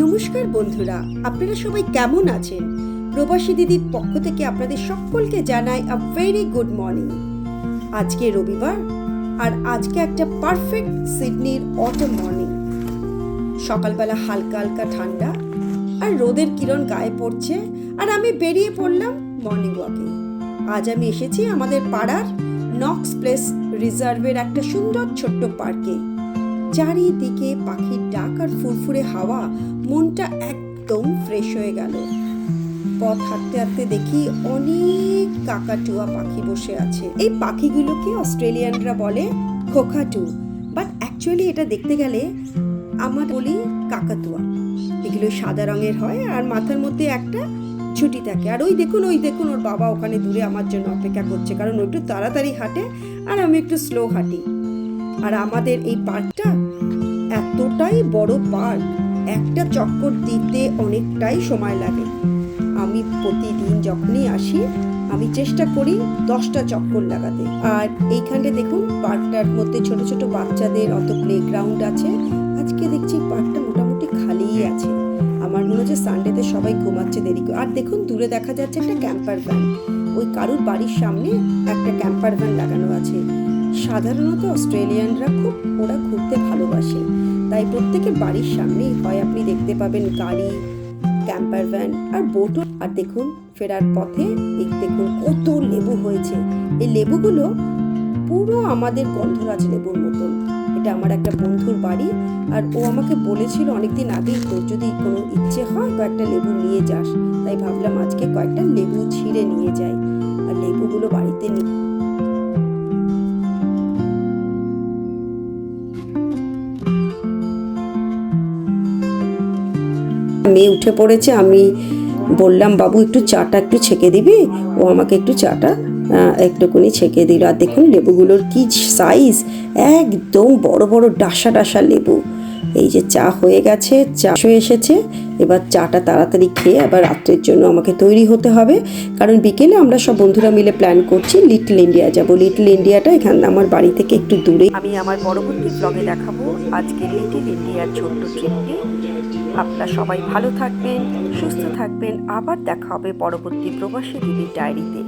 নমস্কার বন্ধুরা, আপনারা সবাই কেমন আছেন? প্রবাসী দিদির পক্ষ থেকে আপনাদের সকলকে জানাই আ ভেরি গুড মর্নিং আজকে রবিবার, আর আজকে একটা পারফেক্ট সিডনির অটো মর্নিং সকালবেলা হালকা হালকা ঠান্ডা, আর রোদের কিরণ গায়ে পড়ছে, আর আমি বেরিয়ে পড়লাম মর্নিং ওয়াকে আজ আমি এসেছি আমাদের পাড়ার নক্স প্লেস রিজার্ভের একটা সুন্দর ছোট্ট পার্কে চারিদিকে পাখির ডাক আর ফুরফুরে হাওয়া, মনটা একদম ফ্রেশ হয়ে গেল। পথ হাঁটতে হাঁটতে দেখি অনেক কাকাটুয়া পাখি বসে আছে। এই পাখিগুলোকে অস্ট্রেলিয়ানরা বলে খোখাটু বাট অ্যাকচুয়ালি এটা দেখতে গেলে আমার বলি কাকাতুয়া। এগুলো সাদা রঙের হয় আর মাথার মধ্যে একটা ছুটি থাকে। আর ওই দেখুন ওই দেখুন, ওর বাবা ওখানে দূরে আমার জন্য অপেক্ষা করছে। কারণ ও একটু তাড়াতাড়ি হাঁটে আর আমি একটু স্লো হাঁটি। আর আমাদের এই পার্কটা এতটাই বড় পার্ক, একটা চক্কর দিতে অনেকটাই সময় লাগে। আমি প্রতিদিন যখনই আসি, আমি চেষ্টা করি দশটা চক্কর লাগাতে। আর এইখানে দেখুন, পার্কটার মধ্যে ছোট ছোট বাচ্চাদের অত প্লেগ্রাউন্ড আছে। আজকে দেখছি পার্কটা মোটামুটি খালিই আছে। আমার মনে হচ্ছে সানডেতে সবাই ঘুমাচ্ছে দেরি আর দেখুন, দূরে দেখা যাচ্ছে একটা ক্যাম্পার ভ্যান ওই কারুর বাড়ির সামনে একটা ক্যাম্পার ভ্যান লাগানো আছে। সাধারণত অস্ট্রেলিয়ানরা খুব, ওরা ঘুরতে ভালোবাসে। তাই প্রত্যেকের বাড়ির সামনেই হয়। আপনি দেখতে পাবেন গাড়ি, ক্যাম্পার ভ্যান আর বোটও। আর দেখুন, ফেরার পথে এই দেখুন কত লেবু হয়েছে। এই লেবুগুলো পুরো আমাদের গন্ধরাজ লেবুর মতন এটা আমার একটা বন্ধুর বাড়ি আর ও আমাকে বলেছিল অনেকদিন আগেই, তোর যদি কোনো ইচ্ছে হয়, কয়েকটা লেবু নিয়ে যাস। তাই ভাবলাম আজকে কয়েকটা লেবু ছিঁড়ে নিয়ে যাই। আর লেবুগুলো বাড়িতে নিয়ে মেয়ে উঠে পড়েছে, আমি বললাম, বাবু, একটু চাটা একটু ছেঁকে দিবি? ও আমাকে একটু চাটা একটুকুনি ছেঁকে দিল। আর দেখুন লেবুগুলোর কি সাইজ একদম বড় বড় ডাসা ডাসা লেবু। এই যে চা হয়ে গেছে, চা হয়ে এসেছে। এবার চাটা তাড়াতাড়ি খেয়ে আবার রাত্রের জন্য আমাকে তৈরি হতে হবে। কারণ বিকেলে আমরা সব বন্ধুরা মিলে প্ল্যান করছি লিটল ইন্ডিয়া যাব। লিটল ইন্ডিয়াটা এখান আমার বাড়ি থেকে একটু দূরে। আমি আমার পরবর্তী ব্লগে দেখাবো আজকে লিটল ইন্ডিয়ার ছোট্ট ট্রিপটি আপনারা সবাই ভালো থাকবেন, সুস্থ থাকবেন। আবার দেখা হবে পরবর্তী প্রবাসী দিদির ডায়েরিতে